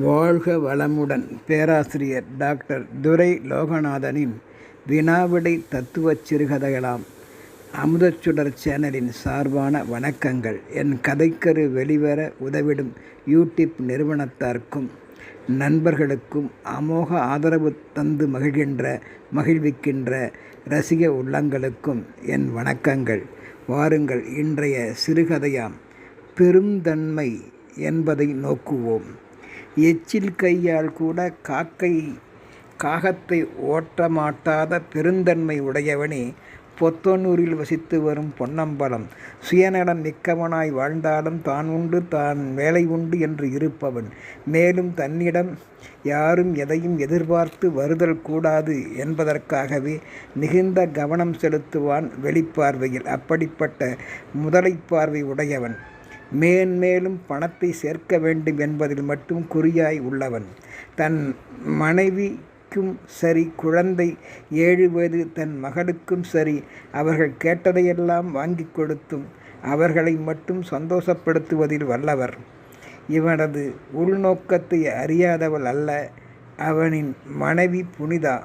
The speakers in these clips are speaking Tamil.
வாழ்க வளமுடன் பேராசிரியர் டாக்டர் துரை லோகநாதனின் வினாவிடை தத்துவச் சிறுகதைகளாம் அமுதச்சுடர் சேனலின் சார்பான வணக்கங்கள். என் கதைக்கரு வெளிவர உதவிடும் யூடியூப் நிறுவனத்தார்க்கும் நண்பர்களுக்கும் அமோக ஆதரவு தந்து மகிழ்கின்ற மகிழ்விக்கின்ற ரசிக உள்ளங்களுக்கும் என் வணக்கங்கள். வாருங்கள் இன்றைய சிறுகதையாம் பெருந்தன்மை என்பதை நோக்குவோம். எச்சில் கையால் கூட காக்கை காகத்தை ஓட்டமாட்டாத பெருந்தன்மை உடையவனே பொத்தனூரில் வசித்து வரும் பொன்னம்பலம். சுயநலம் மிக்கவனாய் வாழ்ந்தாலும் தான் உண்டு தான் வேலை உண்டு என்று இருப்பவன். மேலும் தன்னிடம் யாரும் எதையும் எதிர்பார்த்து வருதல் கூடாது என்பதற்காகவே மிகுந்த கவனம் செலுத்துவான் வெளிப்பார்வையில். அப்படிப்பட்ட முதலைப்பார்வை உடையவன். மேன்மேலும் பணத்தை சேர்க்க வேண்டும் என்பதில் மட்டும் குறியாய் உள்ளவன். தன் மனைவிக்கும் சரி குழந்தை ஏழு வயது தன் மகளுக்கும் சரி அவர்கள் கேட்டதையெல்லாம் வாங்கி கொடுத்தும் அவர்களை மட்டும் சந்தோஷப்படுத்துவதில் வல்லவர். இவனது உள்நோக்கத்தை அறியாதவள் அல்ல அவனின் மனைவி புனிதா.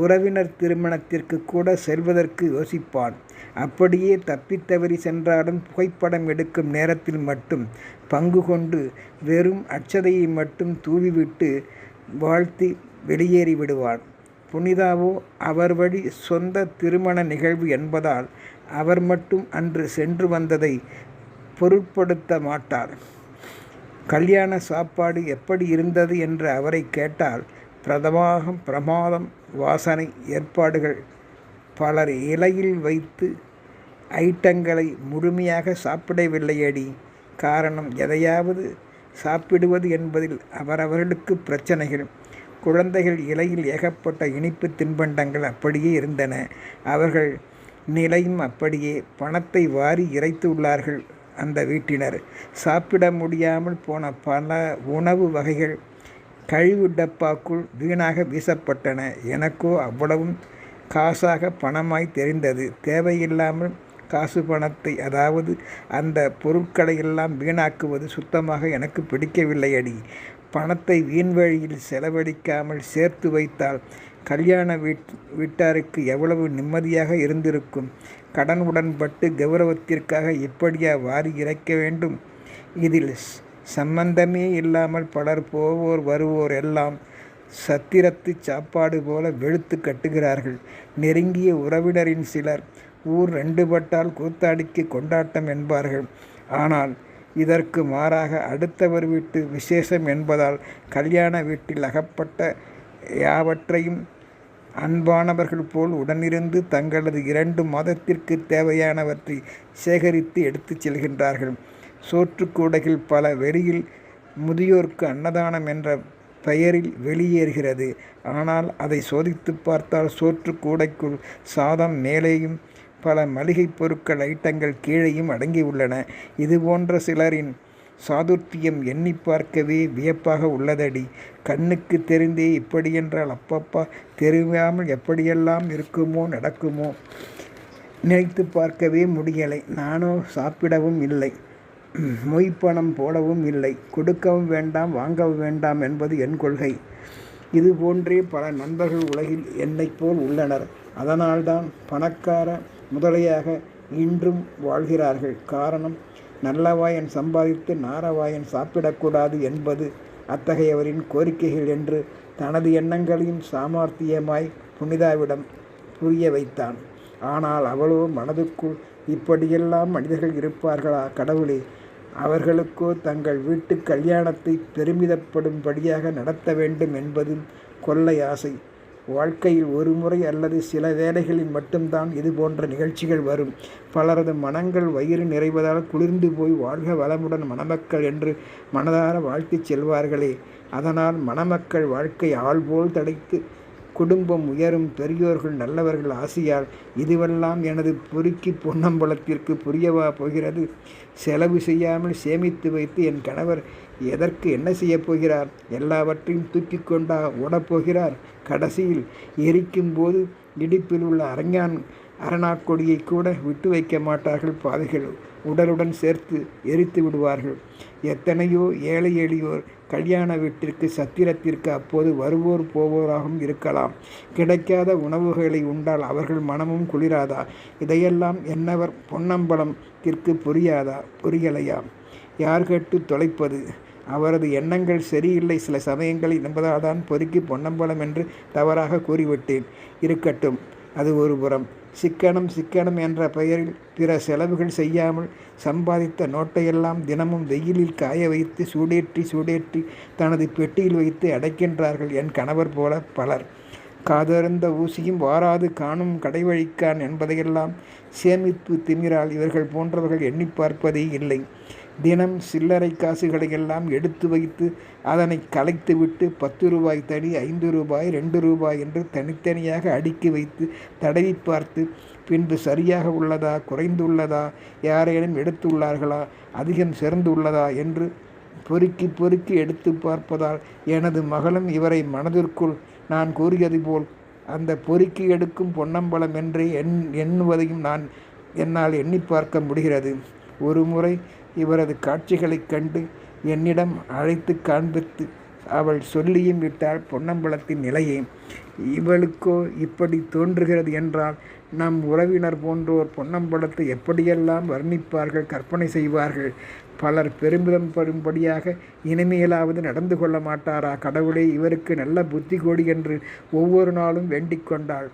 உறவினர் திருமணத்திற்கு கூட செல்வதற்கு யோசிப்பான். அப்படியே தப்பித்தவறி சென்றாலும் புகைப்படம் எடுக்கும் நேரத்தில் மட்டும் பங்கு கொண்டு வெறும் அச்சதையை மட்டும் தூவிவிட்டு வாழ்த்தி வெளியேறி விடுவான். புனிதாவோ அவர் வழி சொந்த திருமண நிகழ்வு என்பதால் அவர் மட்டும் அன்று சென்று வந்ததை பொருட்படுத்த மாட்டார். கல்யாண சாப்பாடு எப்படி இருந்தது என்று அவரை கேட்டால் பிரதமாகம் பிரமாதம் வாசனை ஏற்பாடுகள். பலர் இலையில் வைத்து ஐட்டங்களை முழுமையாக சாப்பிடவில்லையடி. காரணம் எதையாவது சாப்பிடுவது என்பதில் அவரவர்களுக்கு பிரச்சனைகள். குழந்தைகள் இலையில் ஏகப்பட்ட இனிப்பு தின்பண்டங்கள் அப்படியே இருந்தன. அவர்கள் நிலையும் அப்படியே பணத்தை வாரி இறைத்து உள்ளார்கள் அந்த வீட்டினர். சாப்பிட முடியாமல் போன பல உணவு வகைகள் கழிவு டப்பாக்குள் வீணாக வீசப்பட்டன. எனக்கோ அவ்வளவும் காசாக பணமாய் தெரிந்தது. தேவையில்லாமல் காசு பணத்தை அதாவது அந்த பொருட்களை எல்லாம் வீணாக்குவது சுத்தமாக எனக்கு பிடிக்கவில்லையடி. பணத்தை வீண் வழியில் செலவழிக்காமல் சேர்த்து வைத்தால் கல்யாண வீட் வீட்டாருக்கு எவ்வளவு நிம்மதியாக இருந்திருக்கும்? கடன் உடன்பட்டு கௌரவத்திற்காக இப்படியா வாரி இறைக்க வேண்டும்? இதில் சம்பந்தமே இல்லாமல் பலர் போவோர் வருவோர் எல்லாம் சத்திரத்து சாப்பாடு போல வெளுத்து கட்டுகிறார்கள். நெருங்கிய உறவினரின் சிலர் ஊர் ரெண்டுபட்டால் கூத்தாடிக்கு கொண்டாட்டம் என்பார்கள். ஆனால் இதற்கு மாறாக அடுத்தவர் வீட்டு விசேஷம் என்பதால் கல்யாண வீட்டில் அகப்பட்ட யாவற்றையும் அன்பானவர்கள் போல் உடனிருந்து தங்களது இரண்டு மாதத்திற்கு தேவையானவற்றை சேகரித்து எடுத்துச் செல்கின்றார்கள். சோற்றுக்கூடையில் பல வெளியில் முதியோர்க்கு அன்னதானம் என்ற பெயரில் வெளியேறுகிறது. ஆனால் அதை சோதித்து பார்த்தால் சோற்று கூடைக்குள் சாதம் மேலேயும் பல மளிகைப் பொருட்கள் ஐட்டங்கள் கீழேயும் அடங்கியுள்ளன. இதுபோன்ற சிலரின் சாதுர்த்தியம் எண்ணி பார்க்கவே வியப்பாக உள்ளதடி. கண்ணுக்கு தெரிந்தே இப்படியென்றால் அப்பப்பா தெரியாமல் எப்படியெல்லாம் இருக்குமோ நடக்குமோ நினைத்து பார்க்கவே முடியலை. நானோ சாப்பிடவும் இல்லை. மொய்ப்பணம் போடவும் இல்லை. கொடுக்கவும் வேண்டாம் வாங்கவும் வேண்டாம் என்பது என் கொள்கை. இது போன்றே பல நண்பர்கள் உலகில் என்னைப் போல் உள்ளனர். அதனால்தான் பணக்கார முதலையாக இன்றும் வாழ்கிறார்கள். காரணம் நல்லவாயன் சம்பாதித்து நாரவாயன் சாப்பிடக்கூடாது என்பது அத்தகையவரின் கோரிக்கைகள் என்று தனது எண்ணங்களையும் சாமர்த்தியமாய் புனிதாவிடம் புரிய வைத்தான். ஆனால் அவளோ மனதுக்குள் இப்படியெல்லாம் மனிதர்கள் இருப்பார்களா? கடவுளே அவர்களுக்கோ தங்கள் வீட்டு கல்யாணத்தை பெருமிதப்படும்படியாக நடத்த வேண்டும் என்பதும் கொள்ளை ஆசை. வாழ்க்கையில் ஒரு முறை அல்லது சில வேளைகளில் மட்டும்தான் இது போன்ற நிகழ்ச்சிகள் வரும். பலரது மனங்கள் வயிறு நிறைவதால் குளிர்ந்து போய் வாழ்க வளமுடன் மணமக்கள் என்று மனதார வாழ்த்திச் செல்வார்களே. அதனால் மணமக்கள் வாழ்க்கை ஆள்போல் தடைத்து குடும்பம் உயரும் பெரியோர்கள் நல்லவர்கள் ஆசையால் இதுவெல்லாம் எனது பொறுக்கி பொன்னம்பலத்திற்கு புரியவா போகிறது? செலவு செய்யாமல் சேமித்து வைத்து என் கணவர் எதற்கு என்ன செய்யப் போகிறார்? எல்லாவற்றையும் தூக்கி கொண்டா ஓடப்போகிறார் கடைசியில் எரிக்கும் போது இடிப்பில் உள்ள அரஞ்சான் அரணாக்கொடியை கூட விட்டு வைக்க மாட்டார்கள் பாதைகள் உடலுடன் சேர்த்து எரித்து விடுவார்கள். எத்தனையோ ஏழை எளியோர் கல்யாண வீட்டிற்கு சத்திரத்திற்கு அப்போது வருவோர் போவோராகவும் இருக்கலாம். கிடைக்காத உணவுகளை உண்டால் அவர்கள் மனமும் குளிராதா? இதையெல்லாம் என்னவர் பொன்னம்பலத்திற்கு புரியாதா? புரியலையா? யார் கேட்டு தொலைப்பது? அவரது எண்ணங்கள் சரியில்லை. சில சமயங்களில் என்பதால் தான் பொறுக்கி பொன்னம்பலம் என்று தவறாக கூறிவிட்டேன். இருக்கட்டும். அது ஒரு புறம். சிக்கனம் சிக்கனம் என்ற பெயரில் பிற செலவுகள் செய்யாமல் சம்பாதித்த நோட்டையெல்லாம் தினமும் வெயிலில் காய வைத்து சூடேற்றி சூடேற்றி தனது பெட்டியில் வைத்து அடைக்கின்றார்கள் என் கணவர் போல பலர். காதறிந்த ஊசியும் வாராது காணும் கடைவழிக்கான் என்பதையெல்லாம் சேமிப்பு திமிரால் இவர்கள் போன்றவர்கள் எண்ணி பார்ப்பதே இல்லை. தினம் சில்லறை காசுகளை எல்லாம் எடுத்து வைத்து அதனை கலைத்துவிட்டு பத்து ரூபாய் தனி ஐந்து ரூபாய் ரெண்டு ரூபாய் என்று தனித்தனியாக அடுக்கி வைத்து தடவி பார்த்து பின்பு சரியாக உள்ளதா குறைந்துள்ளதா யாரேனும் எடுத்துள்ளார்களா அதிகம் சிறந்துள்ளதா என்று பொறுக்கி பொறுக்கி எடுத்து பார்ப்பதால் எனது மகளும் இவரை மனதிற்குள் நான் கூறியது போல் அந்த பொறுக்கி எடுக்கும் பொன்னம்பலம் என்று எண் எண்ணுவதையும் நான் என்னால் எண்ணி பார்க்க முடிகிறது. ஒரு முறை இவரது காட்சிகளைக் கண்டு என்னிடம் அழைத்து காண்பித்து அவள் சொல்லியும் விட்டால் பொன்னம்பலத்தின் நிலையே. இவளுக்கோ இப்படி தோன்றுகிறது என்றால் நம் உறவினர் போன்றோர் பொன்னம்பலத்தை எப்படியெல்லாம் வர்ணிப்பார்கள் கற்பனை செய்வார்கள்? பலர் பெருமிதம் படும்படியாக இனிமேலாவது நடந்து கொள்ள மாட்டாரா? கடவுளே இவருக்கு நல்ல புத்தி கோடி என்று ஒவ்வொரு நாளும் வேண்டிக் கொண்டாள்.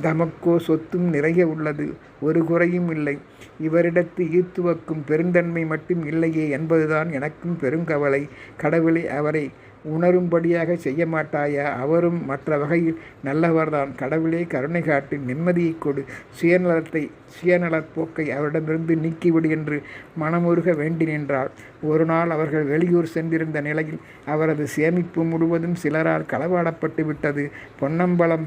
தமக்கோ சொத்தும் நிறைய உள்ளது ஒரு குறையும் இல்லை. இவரிடத்து ஈர்த்துவக்கும் பெருந்தன்மை மட்டும் இல்லையே என்பதுதான் எனக்கும் பெருங்கவலை. கடவுளை அவரை உணரும்படியாக செய்ய மாட்டாயா அவரும் மற்ற வகையில் நல்லவர்தான். கடவுளே கருணை காட்டு நிம்மதியை கொடு. சுயநலத்தை சுயநலப் போக்கை அவரிடமிருந்து நீக்கிவிடு என்று மனமுருக வேண்டி நின்றாள். ஒரு நாள் அவர்கள் வெளியூர் சென்றிருந்த நிலையில் அவரது சேமிப்பு முழுவதும் சிலரால் களவாடப்பட்டு விட்டது பொன்னம்பலம்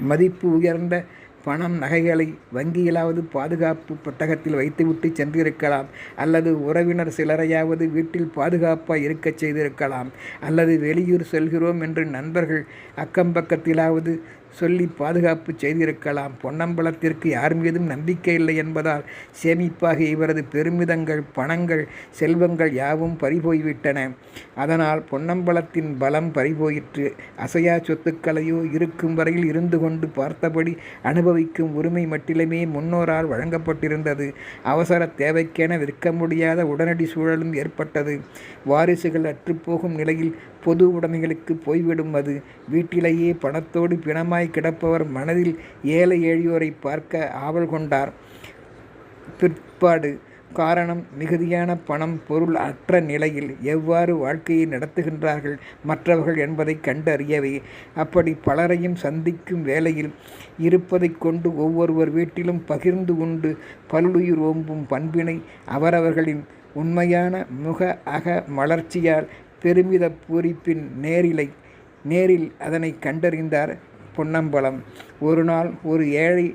மதிப்பு உயர்ந்த பணம் நகைகளை வங்கியிலாவது பாதுகாப்பு பட்டகத்தில் வைத்துவிட்டு சென்றிருக்கலாம். அல்லது உறவினர் சிலரையாவது வீட்டில் பாதுகாப்பாக இருக்கச் செய்திருக்கலாம். அல்லது வெளியூர் செல்கிறோம் என்று நண்பர்கள் அக்கம்பக்கத்திலாவது சொல்லி பாதுகாப்பு செய்திருக்கலாம். பொன்னம்பலத்திற்கு யார் மீதும் நம்பிக்கை இல்லை என்பதால் சேமிப்பாக இவரது பெருமிதங்கள் பணங்கள் செல்வங்கள் யாவும் பறிபோய்விட்டன. அதனால் பொன்னம்பலத்தின் பலம் பறிபோயிற்று. அசையா சொத்துக்களையோ இருக்கும் வரையில் இருந்து கொண்டு பார்த்தபடி அனுபவிக்கும் உரிமை மட்டிலுமே முன்னோரால் வழங்கப்பட்டிருந்தது. அவசர தேவைக்கென விற்க முடியாத உடனடி சூழலும் ஏற்பட்டது. வாரிசுகள் அற்றுப்போகும் நிலையில் பொது உடைமைகளுக்கு போய்விடும் அது. வீட்டிலேயே பணத்தோடு பிணமாய் கிடப்பவர் மனதில் ஏழை எளியோரை பார்க்க ஆவல் கொண்டார். பிற்பாடு காரணம் மிகுதியான பணம் பொருள் அற்ற நிலையில் எவ்வாறு வாழ்க்கையை நடத்துகின்றார்கள் மற்றவர்கள் என்பதை கண்டறியவே. அப்படி பலரையும் சந்திக்கும் வேளையில் இருப்பதை கொண்டு ஒவ்வொருவர் வீட்டிலும் பகிர்ந்து உண்டு. பல்லுயிர் ஓம்பும் பண்பினை அவரவர்களின் உண்மையான முக அக மலர்ச்சியால் பெருமித பூரிப்பின் நேரிலை நேரில் அதனை கண்டறிந்தார் பொன்னம்பலம். ஒரு நாள் ஒரு ஏழை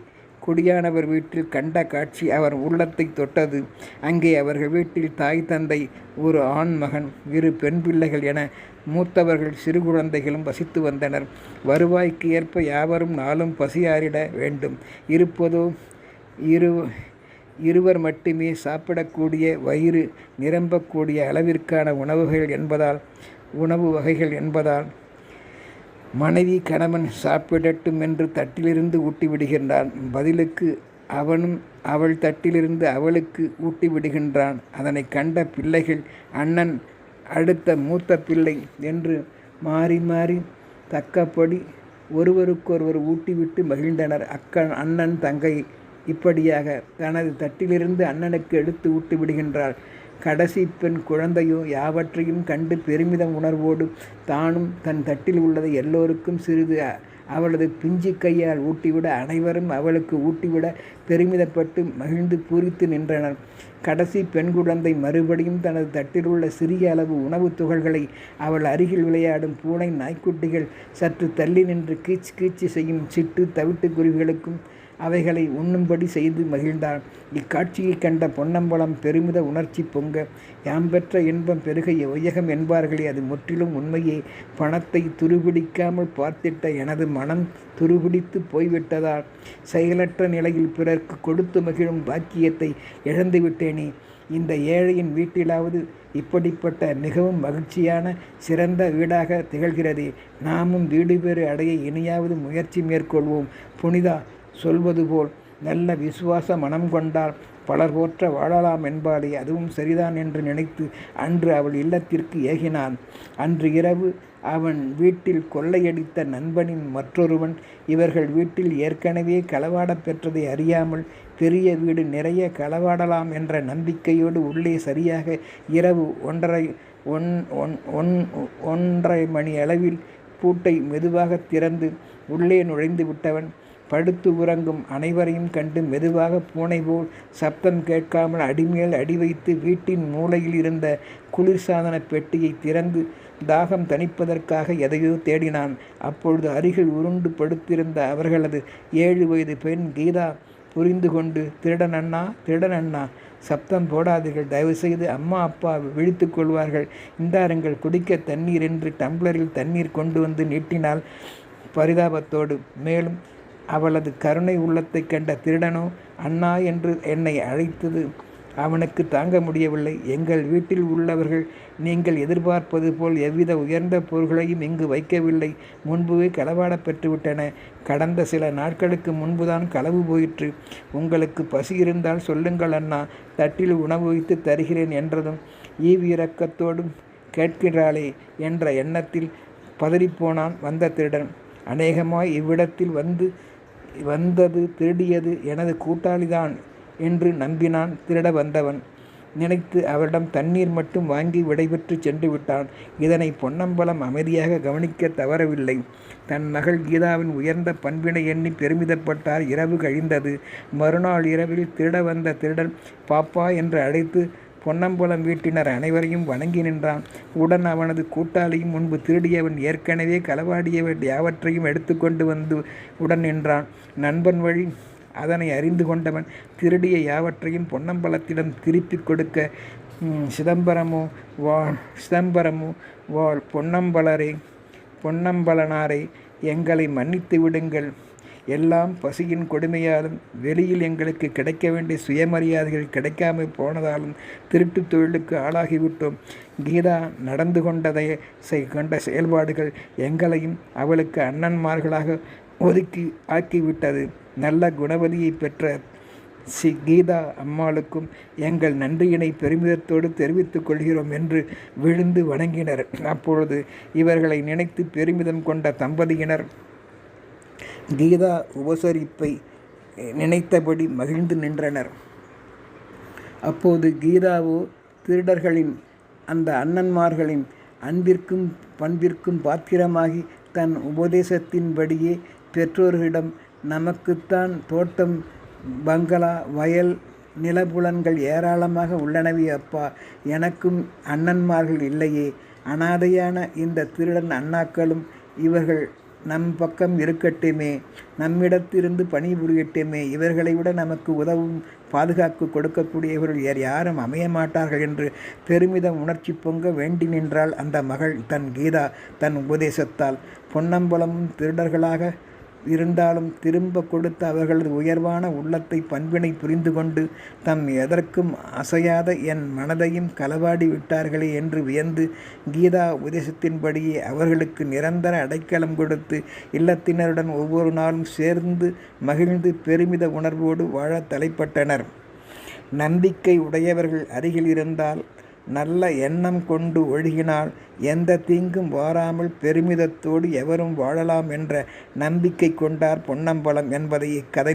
குடியானவர் வீட்டில் கண்ட காட்சி அவர் உள்ளத்தை தொட்டது. அங்கே அவர்கள் வீட்டில் தாய் தந்தை ஒரு ஆண் மகன் இரு பெண் பிள்ளைகள் என மூத்தவர்கள் சிறு குழந்தைகளும் வசித்து வந்தனர். வருவாய்க்கு ஏற்ப யாவரும் நாளும் பசியாறிட வேண்டும். இருப்பதோ இரு இருவர் மட்டுமே சாப்பிடக்கூடிய வயிறு நிரம்பக்கூடிய அளவிற்கான உணவுகள் என்பதால் உணவு வகைகள் என்பதால் மனைவி கணவன் சாப்பிடட்டும் என்று தட்டிலிருந்து ஊட்டி விடுகின்றான் பதிலுக்கு அவனும் அவள் தட்டிலிருந்து அவளுக்கு ஊட்டி விடுகின்றான் அதனை கண்ட பிள்ளைகள் அண்ணன் அடுத்த மூத்த பிள்ளை என்று மாறி மாறி தக்கபடி ஒருவருக்கொருவர் ஊட்டிவிட்டு மகிழ்ந்தனர். அக்கன் அண்ணன் தங்கை இப்படியாக தனது தட்டிலிருந்து அண்ணனுக்கு எடுத்து ஊட்டு விடுகின்றாள் கடைசி பெண் குழந்தையோ யாவற்றையும் கண்டு பெருமிதம் உணர்வோடு தானும் தன் தட்டில் உள்ளதை எல்லோருக்கும் சிறிது அவளது பிஞ்சு கையால் ஊட்டிவிட அனைவரும் அவளுக்கு ஊட்டிவிட பெருமிதப்பட்டு மகிழ்ந்து பூரித்து நின்றனர். கடைசி பெண் குழந்தை மறுபடியும் தனது தட்டில் உள்ள சிறிய அளவு உணவுத் துகள்களை அவள் அருகில் விளையாடும் பூனை நாய்க்குட்டிகள் சற்று தள்ளி நின்று கீச் கீச்சு செய்யும் சிட்டு தவிட்டு குருவிகளுக்கும் அவைகளை உண்ணும்படி செய்து மகிழ்ந்தான் இக்காட்சியை கண்ட பொன்னம்பலம் பெருமித உணர்ச்சி பொங்க யாம் பெற்ற இன்பம் பெருக வையகம் என்பார்களே அது முற்றிலும் உண்மையே. பணத்தை துருபிடிக்காமல் பார்த்திட்ட எனது மனம் துருபிடித்து போய்விட்டதால் செயலற்ற நிலையில் பிறர்க்கு கொடுத்து மகிழும் பாக்கியத்தை இழந்து விட்டேனே இந்த ஏழையின் வீட்டிலாவது இப்படிப்பட்ட மிகவும் மகிழ்ச்சியான சிறந்த வீடாக திகழ்கிறதே. நாமும் வீடு பேறு அடைய இனியாவது முயற்சி மேற்கொள்வோம். புனிதா சொல்வது போல் நல்ல விசுவாச மனம் கொண்டால் பலர் போற்ற வாழலாம் என்பாளே அதுவும் சரிதான் என்று நினைத்து அன்று அவள் இல்லத்திற்கு ஏகினான். அன்று இரவு அவன் வீட்டில் கொள்ளையடித்த நண்பனின் மற்றொருவன் இவர்கள் வீட்டில் ஏற்கனவே களவாடப் பெற்றதை அறியாமல் பெரிய வீடு நிறைய களவாடலாம் என்ற நம்பிக்கையோடு உள்ளே சரியாக இரவு ஒன்றரை ஒன் ஒன் ஒன் ஒன்றரை மணி அளவில் பூட்டை மெதுவாக திறந்து உள்ளே நுழைந்து விட்டவன் படுத்து உறங்கும் அனைவரையும் கண்டு மெதுவாக பூனை போல் சப்தம் கேட்காமல் அடிமேல் அடி வைத்து வீட்டின் மூலையில் இருந்த குளிர்சாதன பெட்டியை திறந்து தாகம் தணிப்பதற்காக எதையோ தேடினான். அப்பொழுது அருகில் உருண்டு படுத்திருந்த அவர்களது ஏழு வயது பெண் கீதா புரிந்து கொண்டு திருடன் அண்ணா திருடன் அண்ணா சப்தம் போடாதீர்கள். தயவுசெய்து அம்மா அப்பா விழித்து கொள்வார்கள். இந்தாருங்கள் குடிக்க தண்ணீர் என்று டம்ளரில் தண்ணீர் கொண்டு வந்து நீட்டினால் பரிதாபத்தோடு. மேலும் அவளது கருணை உள்ளத்தைக் கண்ட திருடனோ அண்ணா என்று என்னை அழைத்தது. அவனுக்கு தாங்க முடியவில்லை. எங்கள் வீட்டில் உள்ளவர்கள் நீங்கள் எதிர்பார்ப்பது போல் எவ்வித உயர்ந்த பொருள்களையும் இங்கு வைக்கவில்லை. முன்புவே களவாட பெற்றுவிட்டன. கடந்த சில நாட்களுக்கு முன்புதான் களவு போயிற்று. உங்களுக்கு பசி இருந்தால் சொல்லுங்கள் அண்ணா. தட்டில் உணவு வைத்து தருகிறேன் என்றதும் ஈவிரக்கத்தோடும் கேட்கிறாளே என்ற எண்ணத்தில் பதறிப்போனான் வந்த திருடன். அநேகமாய் இவ்விடத்தில் வந்து வந்தது திருடியது எனது கூட்டாளிதான் என்று நம்பினான் திருட வந்தவன். நினைத்து அவரிடம் தண்ணீர் மட்டும் வாங்கி விடைபெற்று சென்று விட்டான். இதனை பொன்னம்பலம் அமைதியாக கவனிக்க தவறவில்லை. தன் மகள் கீதாவின் உயர்ந்த பண்பினை எண்ணி பெருமிதப்பட்டார். இரவு கழிந்தது. மறுநாள் இரவில் திருட வந்த திருடன் பாப்பா என்று அழைத்து பொன்னம்பலம் வீட்டினர் அனைவரையும் வணங்கி நின்றான். உடன் அவனது கூட்டாளியும் முன்பு திருடியவன் ஏற்கனவே களவாடியவன் யாவற்றையும் எடுத்துக்கொண்டு வந்து உடன் நின்றான். நண்பன் வழி அதனை அறிந்து கொண்டவன் திருடிய யாவற்றையும் பொன்னம்பலத்திடம் திருப்பி கொடுக்க சிதம்பரமோ வா சிதம்பரமோ வாழ் பொன்னம்பலரே பொன்னம்பலனாரை எங்களை மன்னித்து விடுங்கள். எல்லாம் பசியின் கொடுமையாலும் வெளியில் எங்களுக்கு கிடைக்க வேண்டிய சுயமரியாதைகள் கிடைக்காமல் போனதாலும் திருட்டு தொழிலுக்கு ஆளாகிவிட்டோம். கீதா நடந்து கொண்டதை கொண்ட செயல்பாடுகள் எங்களையும் அவளுக்கு அண்ணன்மார்களாக ஒதுக்கி ஆக்கிவிட்டது. நல்ல குணவதியை பெற்ற சி கீதா அம்மாளுக்கும் எங்கள் நன்றியினை பெருமிதத்தோடு தெரிவித்துக் கொள்கிறோம் என்று விழுந்து வணங்கினர். அப்பொழுது இவர்களை நினைத்து பெருமிதம் கொண்ட தம்பதியினர் கீதா உபசரிப்பை நினைத்தபடி மகிழ்ந்து நின்றனர். அப்போது கீதாவோ திருடர்களின் அந்த அண்ணன்மார்களின் அன்பிற்கும் பண்பிற்கும் பாத்திரமாகி தன் உபதேசத்தின்படியே பெற்றோர்களிடம் நமக்குத்தான் தோட்டம் பங்களா வயல் நிலபுலன்கள் ஏராளமாக உள்ளனவே அப்பா. எனக்கும் அண்ணன்மார்கள் இல்லையே. அனாதையான இந்த திருடன் அண்ணாக்களும் இவர்கள் நம் பக்கம் இருக்கட்டுமே. நம்மிடத்திலிருந்து பணிபுரியட்டுமே. இவர்களை விட நமக்கு உதவும் பாதுகாப்பு கொடுக்கக்கூடியவர்கள் வேறு யாரும் அமைய மாட்டார்கள் என்று பெருமிதம் உணர்ச்சி பொங்க வேண்டி நின்றால் அந்த மகள் தன் கீதா தன் உபதேசத்தால். பொன்னம்பலமும் திருடர்களாக இருந்தாலும் திரும்ப கொடுத்த அவர்களது உயர்வான உள்ளத்தை பண்பினை புரிந்து கொண்டு தம் எதற்கும் அசையாத என் மனதையும் களவாடி விட்டார்களே என்று வியந்து கீதா உபதேசத்தின்படியே அவர்களுக்கு நிரந்தர அடைக்கலம் கொடுத்து இல்லத்தினருடன் ஒவ்வொரு நாளும் சேர்ந்து மகிழ்ந்து பெருமித உணர்வோடு வாழ தலைப்பட்டனர். நம்பிக்கை உடையவர்கள் அருகில் இருந்தால் நல்ல எண்ணம் கொண்டு ஒழுகினால் எந்த தீங்கும் வாராமல் பெருமிதத்தோடு எவரும் வாழலாம் என்ற நம்பிக்கை கொண்டார் பொன்னம்பலம் என்பதை இக்கதை